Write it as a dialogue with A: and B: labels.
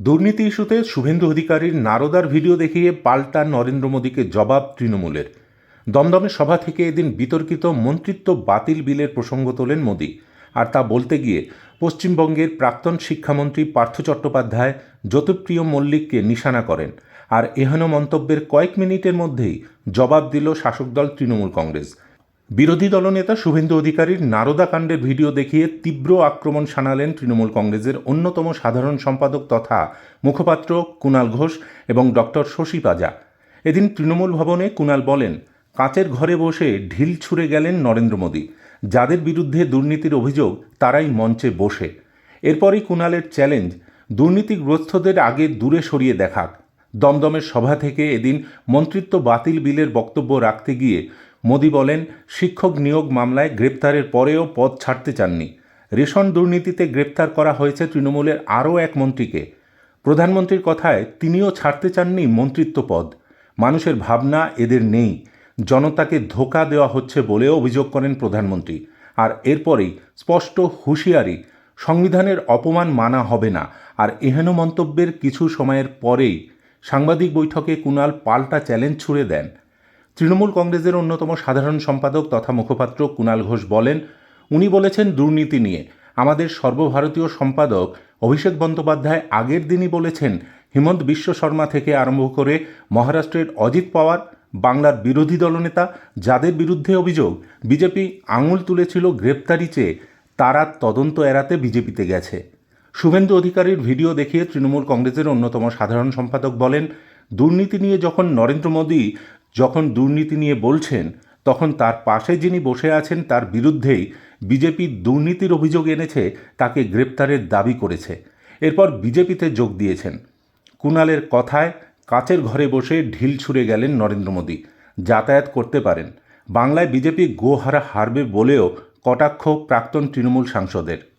A: দুর্নীতি ইস্যুতে শুভেন্দু অধিকারীর নারদার ভিডিও দেখিয়ে পাল্টা নরেন্দ্র মোদীকে জবাব তৃণমূলের। দমদমে সভা থেকে এদিন বিতর্কিত মন্ত্রিত্ব বাতিল বিলের প্রসঙ্গ তোলেন মোদী। আর তা বলতে গিয়ে পশ্চিমবঙ্গের প্রাক্তন শিক্ষামন্ত্রী পার্থ চট্টোপাধ্যায় জ্যোতিপ্রিয় মল্লিককে নিশানা করেন। আর এহেন মন্তব্যের কয়েক মিনিটের মধ্যেই জবাব দিল শাসক দল তৃণমূল কংগ্রেস। বিরোধী দলনেতা শুভেন্দু অধিকারীর নারদা কাণ্ডের ভিডিও দেখিয়ে তীব্র আক্রমণ শানালেন তৃণমূল কংগ্রেসের অন্যতম সাধারণ সম্পাদক তথা মুখপাত্র কুণাল ঘোষ এবং ডক্টর শশী পাজা। এদিন তৃণমূল ভবনে কুণাল বলেন, কাঁচের ঘরে বসে ঢিল ছুঁড়ে গেলেন নরেন্দ্র মোদী। যাদের বিরুদ্ধে দুর্নীতির অভিযোগ, তারাই মঞ্চে বসে। এরপরই কুণালের চ্যালেঞ্জ, দুর্নীতিগ্রস্তদের আগে দূরে সরিয়ে দেখাক। দমদমের সভা থেকে এদিন মন্ত্রিত্ব বাতিল বিলের বক্তব্য রাখতে গিয়ে মোদি বলেন, শিক্ষক নিয়োগ মামলায় গ্রেপ্তারের পরেও পদ ছাড়তে চাননি। রেশন দুর্নীতিতে গ্রেপ্তার করা হয়েছে তৃণমূলের আরও এক মন্ত্রীকে। প্রধানমন্ত্রীর কথায়, তিনিও ছাড়তে চাননি মন্ত্রিত্ব পদ। মানুষের ভাবনা এদের নেই। জনতাকে ধোকা দেওয়া হচ্ছে বলেও অভিযোগ করেন প্রধানমন্ত্রী। আর এরপরেই স্পষ্ট হুঁশিয়ারি, সংবিধানের অপমান মানা হবে না। আর এহেন মন্তব্যের কিছু সময়ের পরেই সাংবাদিক বৈঠকে কুণাল পাল্টা চ্যালেঞ্জ ছুড়ে দেন। তৃণমূল কংগ্রেসের অন্যতম সাধারণ সম্পাদক তথা মুখপাত্র কুণাল ঘোষ বলেন, উনি বলেছেন দুর্নীতি নিয়ে। আমাদের সর্বভারতীয় সম্পাদক অভিষেক বন্দ্যোপাধ্যায় আগের দিনই বলেছেন, হিমন্ত বিশ্ব শর্মা থেকে আরম্ভ করে মহারাষ্ট্রের অজিত পাওয়ার, বাংলার বিরোধী দলনেতা, যাদের বিরুদ্ধে অভিযোগ, বিজেপি আঙুল তুলেছিল গ্রেপ্তারি চেয়ে, তারা তদন্ত এড়াতে বিজেপিতে গেছে। শুভেন্দু অধিকারীর ভিডিও দেখিয়ে তৃণমূল কংগ্রেসের অন্যতম সাধারণ সম্পাদক বলেন, দুর্নীতি নিয়ে যখন নরেন্দ্র মোদী যখন দুর্নীতি নিয়ে বলছেন, তখন তার পাশে যিনি বসে আছেন তার বিরুদ্ধেই বিজেপি দুর্নীতির অভিযোগ এনেছে, তাকে গ্রেপ্তারের দাবি করেছে। এরপর বিজেপিতে যোগ দিয়েছেন। কুণালের কথায়, কাচের ঘরে বসে ঢিল ছুঁড়ে গেলেন নরেন্দ্র মোদী। যাতায়াত করতে পারেন। বাংলায় বিজেপি গোহারা হারবে বলেও কটাক্ষ প্রাক্তন তৃণমূল সাংসদের।